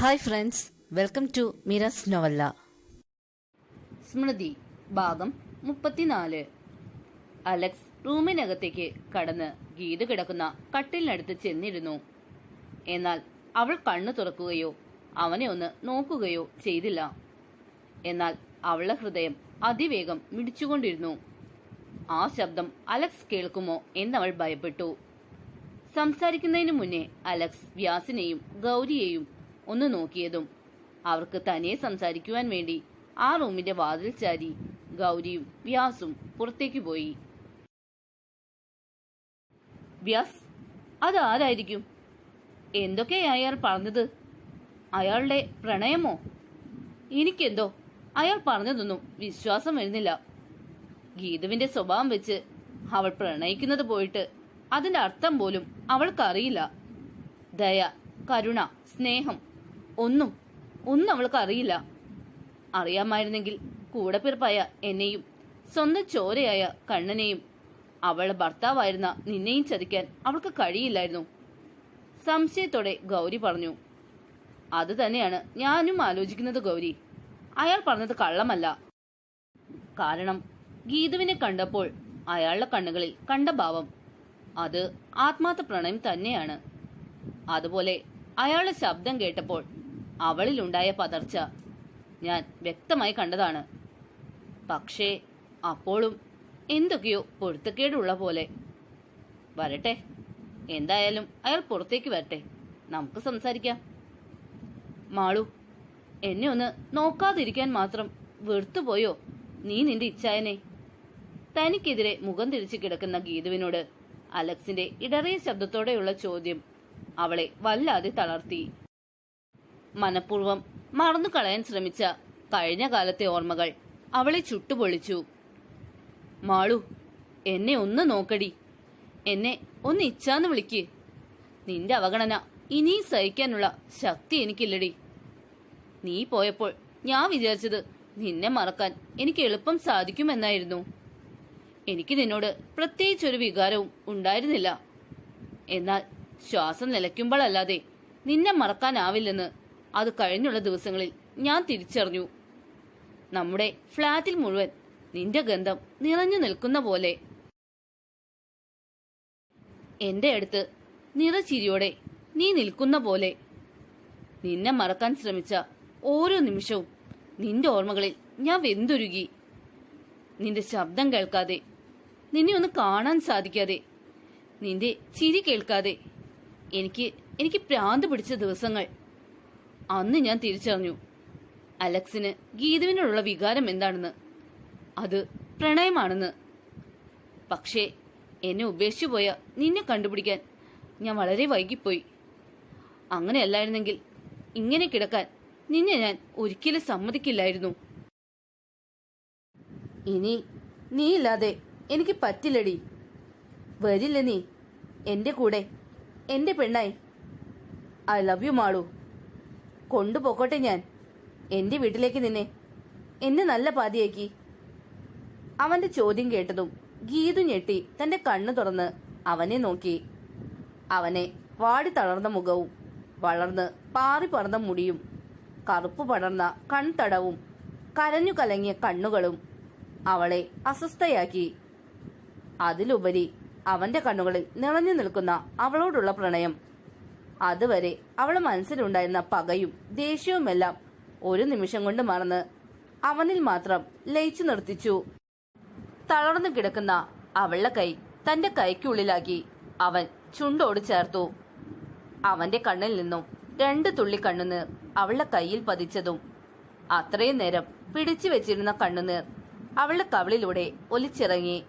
Hi friends welcome to മിറസ് novella സ്മൃതി ഭാഗം മുപ്പത്തിനാല്. അലക്സ് റൂമിനകത്തേക്ക് കടന്ന് ഗീത് കിടക്കുന്ന കട്ടിലിനടുത്ത് ചെന്നിരുന്നു. എന്നാൽ അവൾ കണ്ണു തുറക്കുകയോ അവനെ ഒന്ന് നോക്കുകയോ ചെയ്തില്ല. എന്നാൽ അവളുടെ ഹൃദയം അതിവേഗം മിടിച്ചുകൊണ്ടിരുന്നു. ആ ശബ്ദം അലക്സ് കേൾക്കുമോ എന്നവൾ ഭയപ്പെട്ടു. സംസാരിക്കുന്നതിന് മുന്നേ അലക്സ് വ്യാസിനെയും ഗൗരിയെയും ഒന്ന് നോക്കിയതും അവർക്ക് തനിയെ സംസാരിക്കുവാൻ വേണ്ടി ആ റൂമിന്റെ വാതിൽ ചാരി ഗൗരിയും വ്യാസും പുറത്തേക്ക് പോയി. വ്യാസ് അത് ആരായിരിക്കും? എന്തൊക്കെയാ അയാൾ പറഞ്ഞത്? അയാളുടെ പ്രണയമോ? എനിക്കെന്തോ? അയാൾ പറഞ്ഞതൊന്നും വിശ്വാസം വരുന്നില്ല. ഗീതുവിന്റെ സ്വഭാവം വെച്ച് അവൾ പ്രണയിക്കുന്നത് പോയിട്ട് അതിന്റെ അർത്ഥം പോലും അവൾക്കറിയില്ല. ദയ കരുണ സ്നേഹം ഒന്നും ഒന്നും അവൾക്ക് അറിയില്ല. അറിയാമായിരുന്നെങ്കിൽ കൂടെ പിറപ്പായ എന്നെയും സ്വന്തം ചോരയായ കണ്ണനെയും അവളുടെ ഭർത്താവായിരുന്ന നിന്നെയും ചതിക്കാൻ അവൾക്ക് കഴിയില്ലായിരുന്നു. സംശയത്തോടെ ഗൗരി പറഞ്ഞു അത് തന്നെയാണ് ഞാനും ആലോചിക്കുന്നത് ഗൗരി. അയാൾ പറഞ്ഞത് കള്ളമല്ല. കാരണം ഗീതുവിനെ കണ്ടപ്പോൾ അയാളുടെ കണ്ണുകളിൽ കണ്ട ഭാവം അത് ആത്മാർത്ഥ പ്രണയം തന്നെയാണ്. അതുപോലെ അയാളുടെ ശബ്ദം കേട്ടപ്പോൾ അവളിലുണ്ടായ പതർച്ച ഞാൻ വ്യക്തമായി കണ്ടതാണ്. പക്ഷേ അപ്പോഴും എന്തൊക്കെയോ പൊരുത്തക്കേടുള്ള പോലെ. വരട്ടെ എന്തായാലും അയാൾ പുറത്തേക്ക് വരട്ടെ. നമുക്ക് സംസാരിക്കാം. മാളു എന്നെ ഒന്ന് നോക്കാതിരിക്കാൻ മാത്രം വെറുത്തുപോയോ നീ നിന്റെ ഇച്ഛായനെ? തനിക്കെതിരെ മുഖം തിരിച്ചു കിടക്കുന്ന ഗീതുവിനോട് അലക്സിന്റെ ഇടറിയ ശബ്ദത്തോടെയുള്ള ചോദ്യം അവളെ വല്ലാതെ തളർത്തി. മനഃപൂർവം മറന്നു കളയാൻ ശ്രമിച്ച കഴിഞ്ഞ കാലത്തെ ഓർമ്മകൾ അവളെ ചുട്ടുപൊളിച്ചു. മാളു എന്നെ ഒന്ന് നോക്കടി. എന്നെ ഒന്ന് ഇച്ഛാന്ന് വിളിക്ക്. നിന്റെ അവഗണന ഇനിയും സഹിക്കാനുള്ള ശക്തി എനിക്കില്ലടി. നീ പോയപ്പോൾ ഞാൻ വിചാരിച്ചത് നിന്നെ മറക്കാൻ എനിക്ക് എളുപ്പം സാധിക്കുമെന്നായിരുന്നു. എനിക്ക് നിന്നോട് പ്രത്യേകിച്ചൊരു വികാരവും ഉണ്ടായിരുന്നില്ല. എന്നാൽ ശ്വാസം നിലയ്ക്കുമ്പോഴല്ലാതെ നിന്നെ മറക്കാനാവില്ലെന്ന് അത് കഴിഞ്ഞുള്ള ദിവസങ്ങളിൽ ഞാൻ തിരിച്ചറിഞ്ഞു. നമ്മുടെ ഫ്ളാറ്റിൽ മുഴുവൻ നിന്റെ ഗന്ധം നിറഞ്ഞു നിൽക്കുന്ന പോലെ. എന്റെ അടുത്ത് നിറച്ചിരിയോടെ നീ നിൽക്കുന്ന പോലെ. നിന്നെ മറക്കാൻ ശ്രമിച്ച ഓരോ നിമിഷവും നിന്റെ ഓർമ്മകളിൽ ഞാൻ വെന്തുരുകി. നിന്റെ ശബ്ദം കേൾക്കാതെ നിന്നെ ഒന്ന് കാണാൻ സാധിക്കാതെ നിന്റെ ചിരി കേൾക്കാതെ എനിക്ക് എനിക്ക് പ്രാന്ത് പിടിച്ച ദിവസങ്ങൾ അന്ന് ഞാൻ തിരിച്ചറിഞ്ഞു. അലക്സിന് ഗീതുവിനോടുള്ള വികാരം എന്താണെന്ന്. അത് പ്രണയമാണെന്ന്. പക്ഷേ എന്നെ ഉപേക്ഷിച്ചു പോയ നിന്നെ കണ്ടുപിടിക്കാൻ ഞാൻ വളരെ വൈകിപ്പോയി. അങ്ങനെയല്ലായിരുന്നെങ്കിൽ ഇങ്ങനെ കിടക്കാൻ നിന്നെ ഞാൻ ഒരിക്കലും സമ്മതിക്കില്ലായിരുന്നു. ഇനി നീ ഇല്ലാതെ എനിക്ക് പറ്റില്ലടി. വരില്ല നീ. എന്റെ കൂടെ എന്റെ പെണ്ണായി. I love you Malu. കൊണ്ടുപോക്കോട്ടെ ഞാൻ. എന്റെ വീട്ടിലേക്ക് നിന്നെ. എന്നെ നല്ല പാതിയാക്കി. അവന്റെ ചോദ്യം കേട്ടതും ഗീതു ഞെട്ടി തന്റെ കണ്ണു തുറന്ന് അവനെ നോക്കി. അവനെ വാടി തളർന്ന മുഖവും വളർന്ന് പാറി പറന്ന മുടിയും കറുപ്പ് പടർന്ന കൺതടവും കരഞ്ഞു കലങ്ങിയ കണ്ണുകളും അവളെ അസ്വസ്ഥയാക്കി. അതിലുപരി അവന്റെ കണ്ണുകളിൽ നിറഞ്ഞു നിൽക്കുന്ന അവളോടുള്ള പ്രണയം അതുവരെ അവളെ മനസ്സിലുണ്ടായിരുന്ന പകയും ദേഷ്യവുമെല്ലാം ഒരു നിമിഷം കൊണ്ട് മറന്ന് അവനിൽ മാത്രം ലയിച്ചു നിർത്തിച്ചു. തളർന്നു കിടക്കുന്ന അവളുടെ കൈ തന്റെ കൈക്കുള്ളിലാക്കി അവൻ ചുണ്ടോട് ചേർത്തു. അവന്റെ കണ്ണിൽ നിന്നും രണ്ട് തുള്ളി കണ്ണുനീർ അവളുടെ കയ്യിൽ പതിച്ചതും അത്രയും നേരം പിടിച്ചു വെച്ചിരുന്ന കണ്ണുനീർ അവളുടെ കവിളിലൂടെ ഒലിച്ചിറങ്ങി.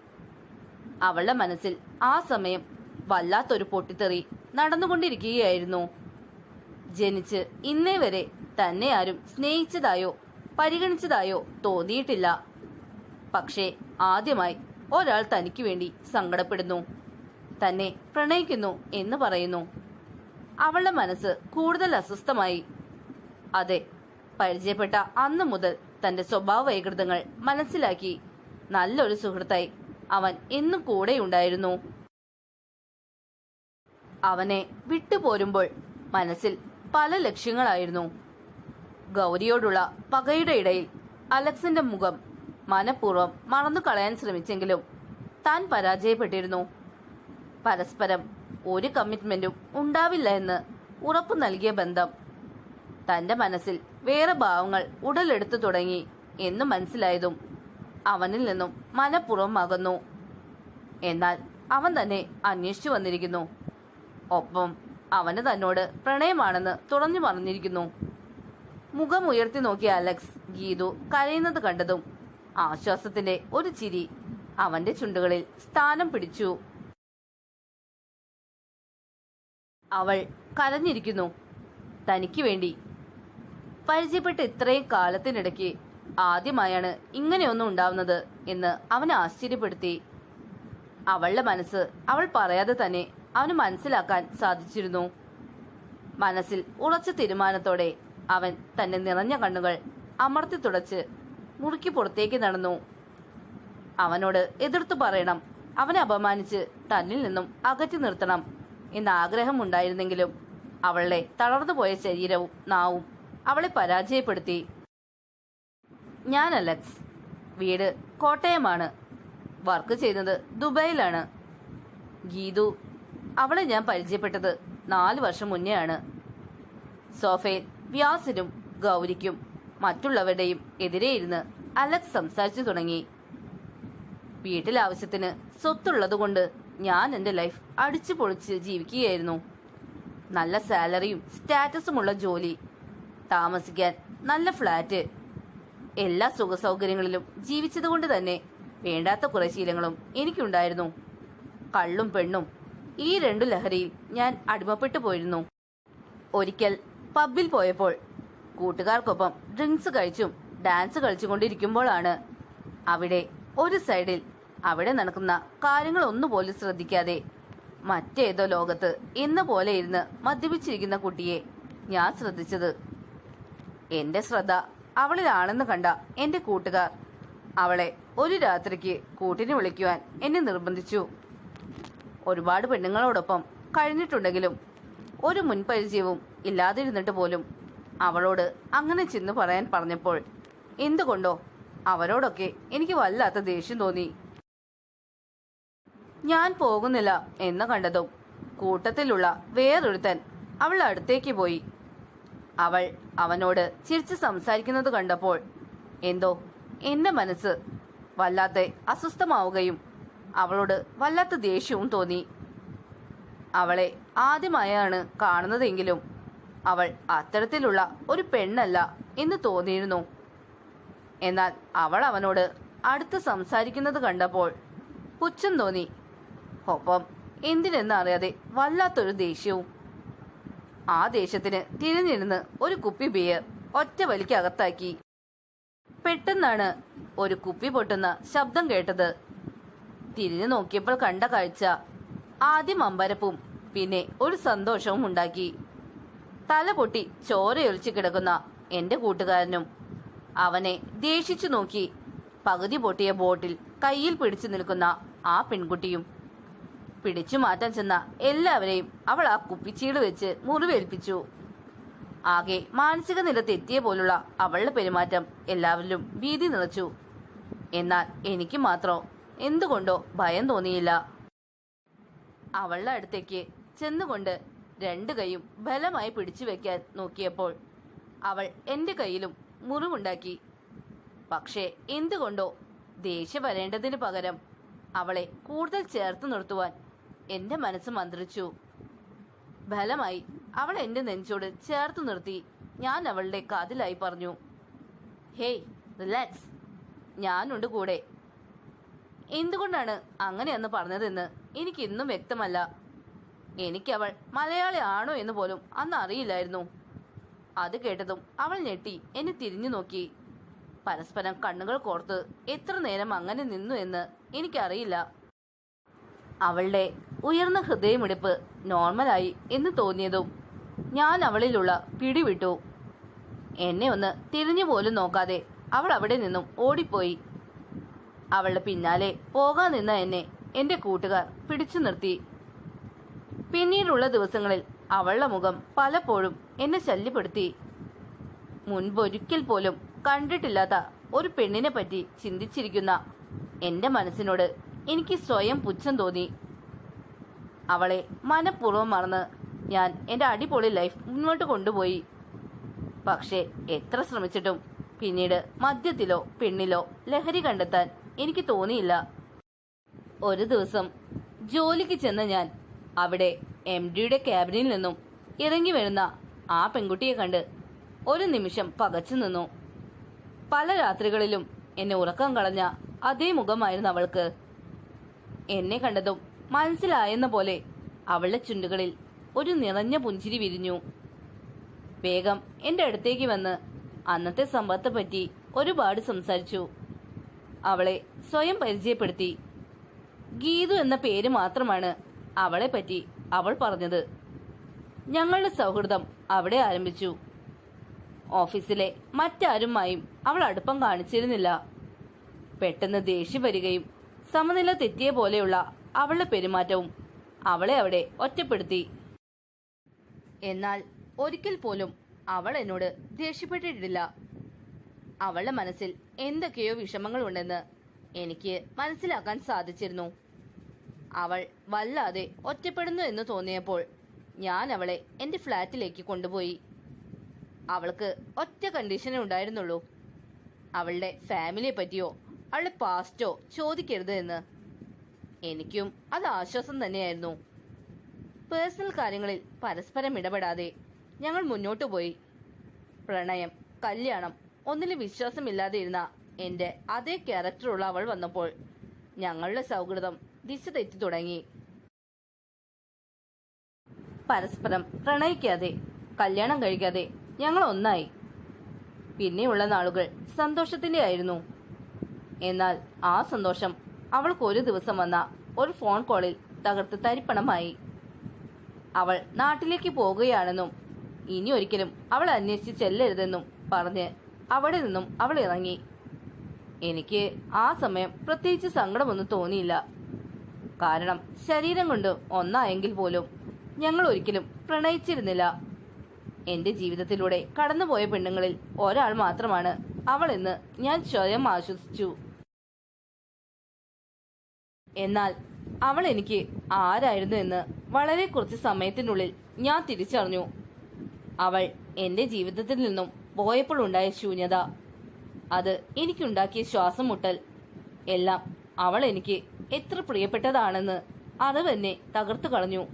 അവളുടെ മനസ്സിൽ ആ സമയം വല്ലാത്തൊരു പൊട്ടിത്തെറി നടന്നുകൊണ്ടിരിക്കുകയായിരുന്നു. ജനിച്ച് ഇന്നേ വരെ തന്നെ ആരും സ്നേഹിച്ചതായോ പരിഗണിച്ചതായോ തോന്നിയിട്ടില്ല. പക്ഷേ ആദ്യമായി ഒരാൾ തനിക്ക് വേണ്ടി സങ്കടപ്പെടുന്നു. തന്നെ പ്രണയിക്കുന്നു എന്ന് പറയുന്നു. അവളുടെ മനസ്സ് കൂടുതൽ അസ്വസ്ഥമായി. അതെ പരിചയപ്പെട്ട അന്നു മുതൽ തന്റെ സ്വഭാവ വൈകൃതങ്ങൾ മനസ്സിലാക്കി. നല്ലൊരു സുഹൃത്തായി അവൻ എന്നും കൂടെയുണ്ടായിരുന്നു. അവനെ വിട്ടുപോരുമ്പോൾ മനസ്സിൽ പല ലക്ഷ്യങ്ങളായിരുന്നു. ഗൗരിയോടുള്ള പകയുടെ ഇടയിൽ അലക്സിന്റെ മുഖം മനഃപൂർവം മറന്നു കളയാൻ ശ്രമിച്ചെങ്കിലും താൻ പരാജയപ്പെട്ടിരുന്നു. പരസ്പരം ഒരു കമ്മിറ്റ്മെന്റും ഉണ്ടാവില്ല എന്ന് ഉറപ്പു നൽകിയ ബന്ധം തന്റെ മനസ്സിൽ വേറെ ഭാവങ്ങൾ ഉടലെടുത്തു തുടങ്ങി എന്ന് മനസ്സിലായതും അവനിൽ നിന്നും മനഃപൂർവം അകന്നു. എന്നാൽ അവൻ തന്നെ അന്വേഷിച്ചു വന്നിരിക്കുന്നു. ഒപ്പം അവന് തന്നോട് പ്രണയമാണെന്ന് തുറഞ്ഞു പറഞ്ഞിരിക്കുന്നു. മുഖം ഉയർത്തി നോക്കിയ അലക്സ് ഗീതു കരയുന്നത് കണ്ടതും ആശ്വാസത്തിന്റെ ഒരു ചിരി അവന്റെ ചുണ്ടുകളിൽ സ്ഥാനം പിടിച്ചു. അവൾ കരഞ്ഞിരിക്കുന്നു. തനിക്ക് വേണ്ടി. പരിചയപ്പെട്ട് ഇത്രയും കാലത്തിനിടയ്ക്ക് ആദ്യമായാണ് ഇങ്ങനെയൊന്നും ഉണ്ടാവുന്നത് എന്ന് അവനെ ആശ്ചര്യപ്പെടുത്തി. അവളുടെ മനസ്സ് അവൾ പറയാതെ തന്നെ അവന് മനസ്സിലാക്കാൻ സാധിച്ചിരുന്നു. മനസ്സിൽ ഉറച്ച തീരുമാനത്തോടെ അവൻ തന്റെ നിറഞ്ഞ കണ്ണുകൾ അമർത്തി തുടച്ച് മുറുക്കി പുറത്തേക്ക് നടന്നു. അവനോട് എതിർത്തു പറയണം. അവനെ അപമാനിച്ച് തന്നിൽ നിന്നും അകറ്റി നിർത്തണം എന്ന ആഗ്രഹം ആഗ്രഹമുണ്ടായിരുന്നെങ്കിലും അവളുടെ തളർന്നുപോയ ശരീരവും നാവും അവളെ പരാജയപ്പെടുത്തി. ഞാൻ അലക്സ്. വീട് കോട്ടയമാണ്. വർക്ക് ചെയ്യുന്നത് ദുബായിലാണ്. ഗീതു അവളെ ഞാൻ പരിചയപ്പെട്ടത് നാല് വർഷം മുന്നെയാണ്. സോഫയിൽ വ്യാസിനും ഗൗരിക്കും മറ്റുള്ളവരുടെയും എതിരെ ഇരുന്ന് അലക്സ് സംസാരിച്ചു തുടങ്ങി. വീട്ടിലാവശ്യത്തിന് സ്വത്തുള്ളതുകൊണ്ട് ഞാൻ എന്റെ ലൈഫ് അടിച്ചു പൊളിച്ച് ജീവിക്കുകയായിരുന്നു. നല്ല സാലറിയും സ്റ്റാറ്റസുമുള്ള ജോലി താമസിക്കാൻ നല്ല ഫ്ലാറ്റ് എല്ലാ സുഖ സൗകര്യങ്ങളിലും ജീവിച്ചതുകൊണ്ട് തന്നെ വേണ്ടാത്ത കുറെ ശീലങ്ങളും എനിക്കുണ്ടായിരുന്നു. കള്ളും പെണ്ണും ഈ രണ്ടു ലഹരിയിൽ ഞാൻ അടിമപ്പെട്ടു പോയിരുന്നു. ഒരിക്കൽ പബ്ബിൽ പോയപ്പോൾ കൂട്ടുകാർക്കൊപ്പം ഡ്രിങ്ക്സ് കഴിച്ചും ഡാൻസ് കളിച്ചുകൊണ്ടിരിക്കുമ്പോഴാണ് അവിടെ ഒരു സൈഡിൽ അവിടെ നടക്കുന്ന കാര്യങ്ങൾ ഒന്നുപോലും ശ്രദ്ധിക്കാതെ മറ്റേതോ ലോകത്ത് എന്ന പോലെ ഇരുന്ന് മദ്യപിച്ചിരിക്കുന്ന കുട്ടിയെ ഞാൻ ശ്രദ്ധിച്ചത്. എന്റെ ശ്രദ്ധ അവളിലാണെന്ന് കണ്ട എന്റെ കൂട്ടുകാർ അവളെ ഒരു രാത്രിക്ക് കൂട്ടിന് വിളിക്കുവാൻ എന്നെ നിർബന്ധിച്ചു. ഒരുപാട് പെണ്ണുങ്ങളോടൊപ്പം കഴിഞ്ഞിട്ടുണ്ടെങ്കിലും ഒരു മുൻപരിചയവും ഇല്ലാതിരുന്നിട്ട് പോലും അവളോട് അങ്ങനെ ചെന്ന് പറയാൻ പറഞ്ഞപ്പോൾ എന്തുകൊണ്ടോ അവരോടൊക്കെ എനിക്ക് വല്ലാത്ത ദേഷ്യം തോന്നി. ഞാൻ പോകുന്നില്ല എന്ന് കണ്ടതും കൂട്ടത്തിലുള്ള വേറൊരുത്തൻ അവൾ അടുത്തേക്ക് പോയി. അവൾ അവനോട് ചിരിച്ച് സംസാരിക്കുന്നത് കണ്ടപ്പോൾ എന്തോ എന്റെ മനസ്സ് വല്ലാതെ അസ്വസ്ഥമാവുകയും അവളോട് വല്ലാത്ത ദേഷ്യവും തോന്നി. അവളെ ആദ്യമായാണ് കാണുന്നതെങ്കിലും അവൾ അത്തരത്തിലുള്ള ഒരു പെണ്ണല്ല എന്ന് തോന്നിയിരുന്നു. എന്നാൽ അവൾ അവനോട് അടുത്ത് സംസാരിക്കുന്നത് കണ്ടപ്പോൾ പുച്ഛം തോന്നി. ഒപ്പം എന്തിനെന്നറിയാതെ വല്ലാത്തൊരു ദേഷ്യവും. ആ ദേഷ്യത്തിന് തിരിഞ്ഞിരുന്ന് ഒരു കുപ്പി ബിയർ ഒറ്റ വലിക്കകത്താക്കി പെട്ടെന്നാണ് ഒരു കുപ്പി പൊട്ടുന്ന ശബ്ദം കേട്ടത്. തിരിഞ്ഞു നോക്കിയപ്പോൾ കണ്ട കാഴ്ച. ആദ്യം അമ്പരപ്പും പിന്നെ ഒരു സന്തോഷവും ഉണ്ടാക്കി. തല പൊട്ടി ചോരയൊലിച്ചു കിടക്കുന്ന എന്റെ കൂട്ടുകാരനും അവനെ ദേഷിച്ചു നോക്കി. പകുതി പൊട്ടിയ ബോട്ടിൽ കയ്യിൽ പിടിച്ചു നിൽക്കുന്ന ആ പെൺകുട്ടിയും. പിടിച്ചു മാറ്റാൻ ചെന്ന എല്ലാവരെയും അവൾ ആ കുപ്പിച്ചീട് വെച്ച് മുറിവേൽപ്പിച്ചു. ആകെ മാനസിക നില തെറ്റിയ പോലുള്ള അവളുടെ പെരുമാറ്റം എല്ലാവരിലും ഭീതി നിറച്ചു. എന്നാൽ എനിക്ക് മാത്രം എന്തുകൊണ്ടോ ഭയം തോന്നിയില്ല. അവളുടെ അടുത്തേക്ക് ചെന്നുകൊണ്ട് രണ്ടു കൈയും ബലമായി പിടിച്ചു വെക്കാൻ നോക്കിയപ്പോൾ അവൾ എന്റെ കയ്യിലും മുറിവുണ്ടാക്കി. പക്ഷേ എന്തുകൊണ്ടോ ദേഷ്യം വരേണ്ടതിന് പകരം അവളെ കൂടുതൽ ചേർത്ത് നിർത്തുവാൻ എന്റെ മനസ്സ് മന്ത്രിച്ചു. ബലമായി അവൾ എന്റെ നെഞ്ചോട് ചേർത്ത് നിർത്തി ഞാൻ അവളുടെ കാതിലായി പറഞ്ഞു ഹേയ് റിലാക്സ്. ഞാനുണ്ട് കൂടെ. എന്തുകൊണ്ടാണ് അങ്ങനെയെന്ന് പറഞ്ഞതെന്ന് എനിക്ക് ഇന്നും വ്യക്തമല്ല. എനിക്കവൾ മലയാളി ആണോ എന്ന് പോലും അന്ന് അറിയില്ലായിരുന്നു. അത് കേട്ടതും അവൾ ഞെട്ടി എന്നെ തിരിഞ്ഞു നോക്കി. പരസ്പരം കണ്ണുകൾ കോർത്ത് എത്ര നേരം അങ്ങനെ നിന്നു എന്ന് എനിക്കറിയില്ല. അവളുടെ ഉയർന്ന ഹൃദയമിടിപ്പ് നോർമലായി എന്ന് തോന്നിയതും ഞാൻ അവളിലുള്ള പിടിവിട്ടു. എന്നെ ഒന്ന് തിരിഞ്ഞു പോലും നോക്കാതെ അവൾ അവിടെ നിന്നും ഓടിപ്പോയി. അവളുടെ പിന്നാലെ പോകാൻ നിന്ന എന്നെ എന്റെ കൂട്ടുകാർ പിടിച്ചു നിർത്തി. പിന്നീടുള്ള ദിവസങ്ങളിൽ അവളുടെ മുഖം പലപ്പോഴും എന്നെ ശല്യപ്പെടുത്തി. മുൻപൊരിക്കൽ പോലും കണ്ടിട്ടില്ലാത്ത ഒരു പെണ്ണിനെ പറ്റി ചിന്തിച്ചിരിക്കുന്ന എന്റെ മനസ്സിനോട് എനിക്ക് സ്വയം പുച്ഛം തോന്നി. അവളെ മനഃപൂർവം മറന്ന് ഞാൻ എന്റെ അടിപൊളി ലൈഫ് മുന്നോട്ട് കൊണ്ടുപോയി. പക്ഷേ എത്ര ശ്രമിച്ചിട്ടും പിന്നീട് മദ്യത്തിലോ പെണ്ണിലോ ലഹരി കണ്ടെത്താൻ എനിക്ക് തോന്നിയില്ല. ഒരു ദിവസം ജോലിക്ക് ചെന്ന ഞാൻ അവിടെ എം ഡിയുടെ ക്യാബിനിൽ നിന്നും ഇറങ്ങി വരുന്ന ആ പെൺകുട്ടിയെ കണ്ട് ഒരു നിമിഷം പകച്ചു നിന്നു. പല രാത്രികളിലും എന്നെ ഉറക്കം കളഞ്ഞ അതേ മുഖമായിരുന്നു അവൾക്ക്. എന്നെ കണ്ടതും മനസ്സിലായെന്ന പോലെ അവളുടെ ചുണ്ടുകളിൽ ഒരു നിറഞ്ഞ പുഞ്ചിരി വിരിഞ്ഞു. വേഗം എന്റെ അടുത്തേക്ക് വന്ന് അന്നത്തെ സമ്പത്തെ പറ്റി ഒരുപാട് സംസാരിച്ചു. അവളെ സ്വയം പരിചയപ്പെടുത്തി. ഗീതു എന്ന പേര് മാത്രമാണ് അവളെ പറ്റി അവൾ പറഞ്ഞത്. ഞങ്ങളുടെ സൗഹൃദം അവിടെ ആരംഭിച്ചു. ഓഫീസിലെ മറ്റാരുമായും അവൾ അടുപ്പം കാണിച്ചിരുന്നില്ല. പെട്ടെന്ന് ദേഷ്യം വരികയും സമനില തെറ്റിയ പോലെയുള്ള അവളുടെ പെരുമാറ്റവും അവളെ അവിടെ ഒറ്റപ്പെടുത്തി. എന്നാൽ ഒരിക്കൽ പോലും അവൾ എന്നോട് ദേഷ്യപ്പെട്ടിട്ടില്ല. അവളുടെ മനസ്സിൽ എന്തൊക്കെയോ വിഷമങ്ങളുണ്ടെന്ന് എനിക്ക് മനസ്സിലാക്കാൻ സാധിച്ചിരുന്നു. അവൾ വല്ലാതെ ഒറ്റപ്പെടുന്നു എന്ന് തോന്നിയപ്പോൾ ഞാൻ അവളെ എന്റെ ഫ്ലാറ്റിലേക്ക് കൊണ്ടുപോയി. അവൾക്ക് ഒറ്റ കണ്ടീഷനേ ഉണ്ടായിരുന്നുള്ളൂ. അവളുടെ ഫാമിലിയെ പറ്റിയോ അവളുടെ പാസ്റ്റോ ചോദിക്കരുത് എന്ന്. എനിക്കും അത് ആശ്വാസം തന്നെയായിരുന്നു. പേഴ്സണൽ കാര്യങ്ങളിൽ പരസ്പരം ഇടപെടാതെ ഞങ്ങൾ മുന്നോട്ടു പോയി. പ്രണയം കല്യാണം ഒന്നിലും വിശ്വാസമില്ലാതെ ഇരുന്ന എന്റെ അതേ ക്യാരക്ടറുള്ള അവൾ വന്നപ്പോൾ ഞങ്ങളുടെ സൗഹൃദം ദിശ തെറ്റി തുടങ്ങി. പരസ്പരം പ്രണയിക്കാതെ കല്യാണം കഴിക്കാതെ ഞങ്ങൾ ഒന്നായി. പിന്നെയുള്ള നാളുകൾ സന്തോഷത്തിന്റെ ആയിരുന്നു. എന്നാൽ ആ സന്തോഷം അവൾക്ക് ഒരു ദിവസം വന്ന ഒരു ഫോൺ കോളിൽ തകർത്ത് തരിപ്പണമായി. അവൾ നാട്ടിലേക്ക് പോകുകയാണെന്നും ഇനി ഒരിക്കലും അവൾ അന്വേഷിച്ച് ചെല്ലരുതെന്നും പറഞ്ഞ് അവിടെ നിന്നും അവൾ ഇറങ്ങി. എനിക്ക് ആ സമയം പ്രത്യേകിച്ച് സങ്കടമൊന്നും തോന്നിയില്ല. കാരണം ശരീരം കൊണ്ട് ഒന്നായെങ്കിൽ പോലും ഞങ്ങൾ ഒരിക്കലും പ്രണയിച്ചിരുന്നില്ല. എന്റെ ജീവിതത്തിലൂടെ കടന്നുപോയ പെണ്ണുങ്ങളിൽ ഒരാൾ മാത്രമാണ് അവളെന്ന് ഞാൻ സ്വയം ആശ്വസിച്ചു. എന്നാൽ അവൾ എനിക്ക് ആരായിരുന്നു എന്ന് വളരെ കുറച്ച് സമയത്തിനുള്ളിൽ ഞാൻ തിരിച്ചറിഞ്ഞു. അവൾ എന്റെ ജീവിതത്തിൽ നിന്നും പോയപ്പോൾ ഉണ്ടായ ശൂന്യത. അത് എനിക്കുണ്ടാക്കിയ ശ്വാസം മുട്ടൽ. എല്ലാം അവൾ എനിക്ക് എത്ര പ്രിയപ്പെട്ടതാണെന്ന് അറിവ് എന്നെ തകർത്തു കളഞ്ഞു.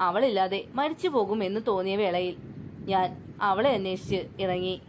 അവളില്ലാതെ മരിച്ചു പോകുമെന്ന് തോന്നിയ വേളയിൽ ഞാൻ അവളെ അന്വേഷിച്ച് ഇറങ്ങി.